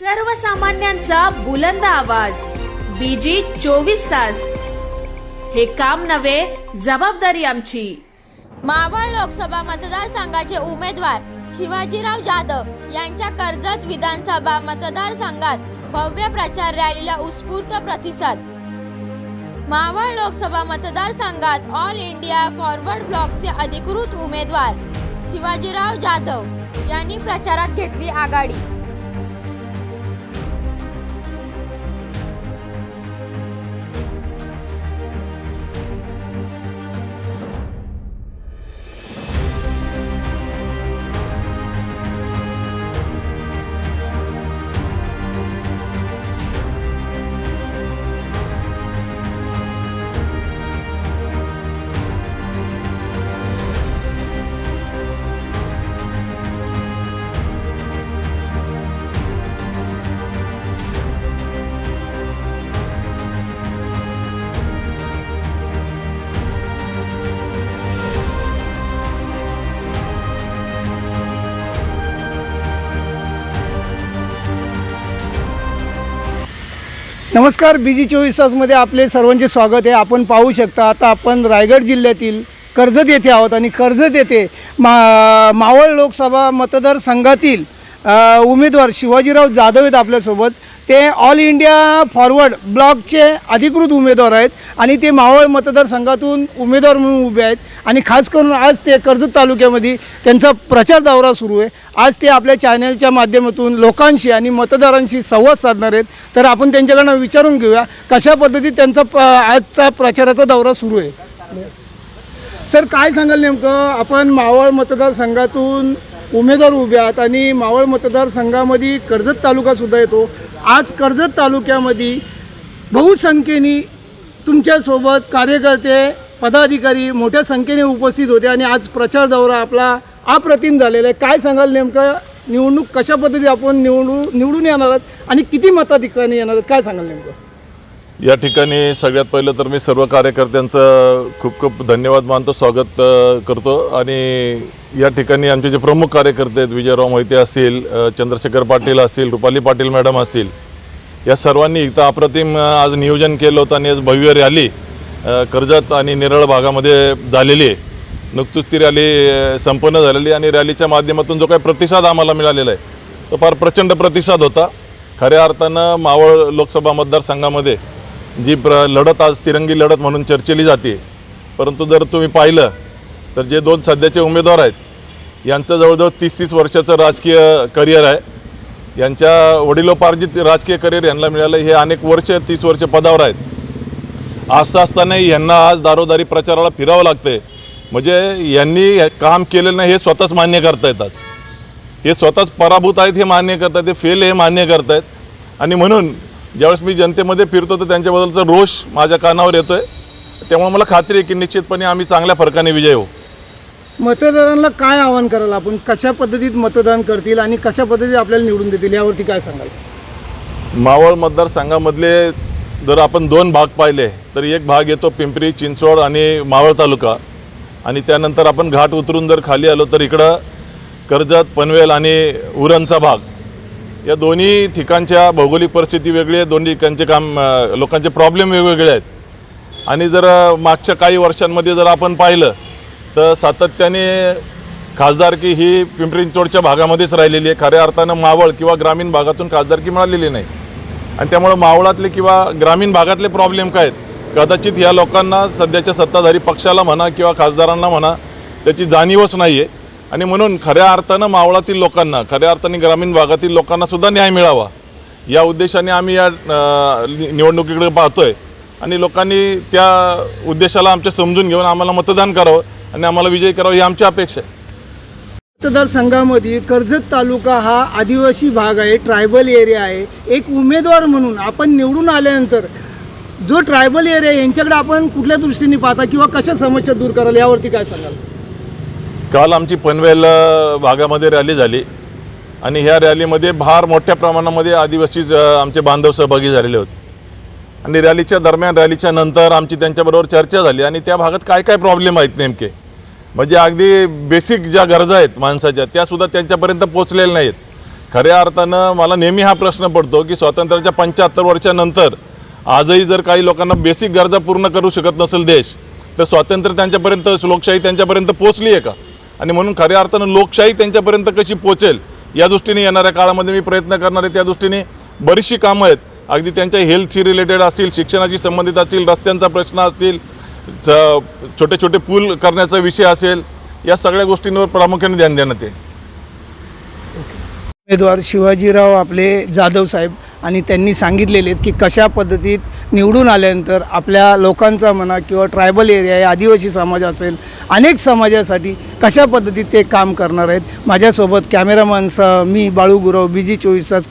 सर्वसामान्यांचा बुलंद आवाज. बीजी चोवीस तास. हे काम नव्हे जबाबदारी आमची. मावळ लोकसभा मतदारसंघाचे उमेदवार शिवाजीराव जाधव यांच्या कर्जत विधानसभा मतदारसंघात भव्य प्रचार रॅलीला उत्स्फूर्त प्रतिसाद. मावळ लोकसभा मतदारसंघात ऑल इंडिया फॉरवर्ड ब्लॉकचे अधिकृत उमेदवार शिवाजीराव जाधव यांनी प्रचारात घेतली आघाडी. नमस्कार बी जी चोवीस तासमध्ये आपले सर्वांचे स्वागत आहे. आपण पाहू शकता आता आपण रायगड जिल्ह्यातील कर्जत येथे आहोत आणि कर्जत येथे मा मावळ लोकसभा मतदारसंघातील उमेदवार शिवाजीराव जाधव आहेत आपल्यासोबत. ते ऑल इंडिया फॉरवर्ड ब्लॉकचे अधिकृत उमेदवार आहेत आणि ते मावळ मतदारसंघातून उमेदवार म्हणून उभे आहेत. आणि खास करून आज ते कर्जत तालुक्यामध्ये त्यांचा प्रचार दौरा सुरू आहे. आज ते आपल्या चॅनलच्या माध्यमातून लोकांशी आणि मतदारांशी संवाद साधणार आहेत. तर आपण त्यांच्याकडनं विचारून घेऊया कशा पद्धतीत त्यांचा प आजचा प्रचाराचा दौरा सुरू आहे? सर काय सांगाल नेमकं? आपण मावळ मतदारसंघातून उमेदवार उभे आहात आणि मावळ मतदारसंघामध्ये कर्जत तालुकासुद्धा येतो. आज कर्जत तालुक्यामध्ये बहुसंख्येने तुमच्यासोबत कार्यकर्ते पदाधिकारी मोठ्या संख्येने उपस्थित होते आणि आज प्रचार दौरा आपला अप्रतिम झालेला आहे. काय सांगाल नेमकं? निवडणूक कशा पद्धती आपण निवडू निवडून येणार आहात आणि किती मताधिकाने येणार आहेत? काय सांगाल नेमकं? या ठिकाणी सगळ्यात पहिलं तर मी सर्व कार्यकर्त्यांचं खूप खूप धन्यवाद मानतो स्वागत करतो. आणि या ठिकाणी आमचे जे प्रमुख कार्यकर्ते आहेत विजयराव मोहिते असतील चंद्रशेखर पाटील असतील रुपाली पाटील मॅडम असतील या सर्वांनी इथं अप्रतिम आज नियोजन केलं होतं आणि आज भव्य रॅली कर्जत आणि नेरळ भागामध्ये झालेली आहे. नुकतीच ती रॅली संपन्न झालेली आणि रॅलीच्या माध्यमातून जो काही प्रतिसाद आम्हाला मिळालेला आहे तो फार प्रचंड प्रतिसाद होता. खऱ्या अर्थानं मावळ लोकसभा मतदारसंघामध्ये जी प्र लढत आज तिरंगी लढत म्हणून चर्चेली जाते परंतु जर तुम्ही पाहिलं तर जे दोन सध्याचे उमेदवार आहेत यांचं जवळजवळ तीस तीस वर्षाचं राजकीय करिअर आहे. यांच्या वडिलोपार्जित राजकीय करिअर यांना मिळालं हे अनेक वर्ष तीस वर्ष पदावर आहेत. असं असतानाही यांना आज दारोदारी प्रचाराला फिरावं लागतंय. म्हणजे यांनी हे काम केलेलं नाही हे स्वतःच मान्य करतायत आज हे स्वतःच पराभूत आहेत हे मान्य करतायत हे फेल हे मान्य करतायत आणि म्हणून ज्यावेळेस मी जनतेमध्ये फिरतो तर त्यांच्याबद्दलचा रोष माझ्या कानावर येतो आहे त्यामुळे मला खात्री आहे की निश्चितपणे आम्ही चांगल्या फरकाने विजय होऊ. मतदारांना काय आवाहन कराल आपण? कशा पद्धतीत मतदान करतील आणि कशा पद्धतीत आपल्याला निवडून देतील? यावरती काय सांगाल? मावळ मतदारसंघामधले जर आपण दोन भाग पाहिले तर एक भाग येतो पिंपरी चिंचवड आणि मावळ तालुका. आणि त्यानंतर आपण घाट उतरून जर खाली आलो तर इकडं कर्जत पनवेल आणि उरणचा भाग. या दोन्ही ठिकाणच्या भौगोलिक परिस्थिती वेगळी आहे दोन्ही ठिकाणचे काम लोकांचे प्रॉब्लेम वेगवेगळे आहेत. आणि जर मागच्या काही वर्षांमध्ये जर आपण पाहिलं तर सातत्याने खासदारकी ही पिंपरी चिंचवडच्या भागामध्येच राहिलेली आहे. खऱ्या अर्थानं मावळ किंवा ग्रामीण भागातून खासदारकी मिळालेली नाही. आणि त्यामुळं मावळातले किंवा ग्रामीण भागातले प्रॉब्लेम काय आहेत? कदाचित या लोकांना सध्याच्या सत्ताधारी पक्षाला म्हणा किंवा खासदारांना म्हणा त्याची जाणीवच नाही आहे आणि म्हणून खऱ्या अर्थानं मावळातील लोकांना खऱ्या अर्थाने ग्रामीण भागातील लोकांना सुद्धा न्याय मिळावा. या उद्देशाने आम्ही या निवडणुकीकडे पाहतोय. आणि लोकांनी त्या उद्देशाला आमच्या समजून घेऊन आम्हाला मतदान करावं आणि आम्हाला विजय करावं ही आमची अपेक्षा आहे. मतदारसंघामध्ये कर्जत तालुका हा आदिवासी भाग आहे ट्रायबल एरिया आहे. एक उमेदवार म्हणून आपण निवडून आल्यानंतर जो ट्रायबल एरिया आहे यांच्याकडे आपण कुठल्या दृष्टीने पाहता किंवा कशा समस्या दूर कराल यावरती काय सांगाल? काल आमची पनवेल भागामध्ये रॅली झाली. आणि ह्या रॅलीमध्ये फार मोठ्या प्रमाणामध्ये आदिवासी आमचे बांधव सहभागी झालेले होते. आणि रॅलीच्या दरम्यान रॅलीच्या नंतर आमची त्यांच्याबरोबर चर्चा झाली. आणि त्या भागात काय काय प्रॉब्लेम आहेत नेमके? म्हणजे अगदी बेसिक ज्या गरजा आहेत माणसाच्या त्यासुद्धा त्यांच्यापर्यंत पोचलेल्या नाहीत. खऱ्या अर्थानं मला नेहमी हा प्रश्न पडतो की स्वातंत्र्याच्या पंच्याहत्तर वर्षानंतर आजही जर काही लोकांना बेसिक गरजा पूर्ण करू शकत नसेल देश तर स्वातंत्र्य त्यांच्यापर्यंत लोकशाही त्यांच्यापर्यंत पोचली आहे का? आणि म्हणून खऱ्या अर्थानं लोकशाही त्यांच्यापर्यंत कशी पोचेल या दृष्टीने येणाऱ्या काळामध्ये मी प्रयत्न करणार आहे. त्या दृष्टीने बरीचशी कामं आहेत. अगदी त्यांच्या हेल्थशी रिलेटेड असतील शिक्षणाशी संबंधित असतील रस्त्यांचा प्रश्न असतील छोटे छोटे पूल करण्याचा विषय असेल या सगळ्या गोष्टींवर प्रामुख्याने ध्यान देण्यात येईल. उमेदवार शिवाजीराव आपले जाधव साहेब आणि त्यांनी सांगितलेले आहेत की कशा पद्धतीत निवडून आल्यानंतर आपल्या लोकांचा म्हणा किंवा ट्रायबल एरिया आहे आदिवासी समाज असेल अनेक समाजासाठी कशा पद्धतीत ते काम करणार आहेत? माझ्यासोबत कॅमेरामॅनसह मी बाळू गुरव बी जी चोवीस तास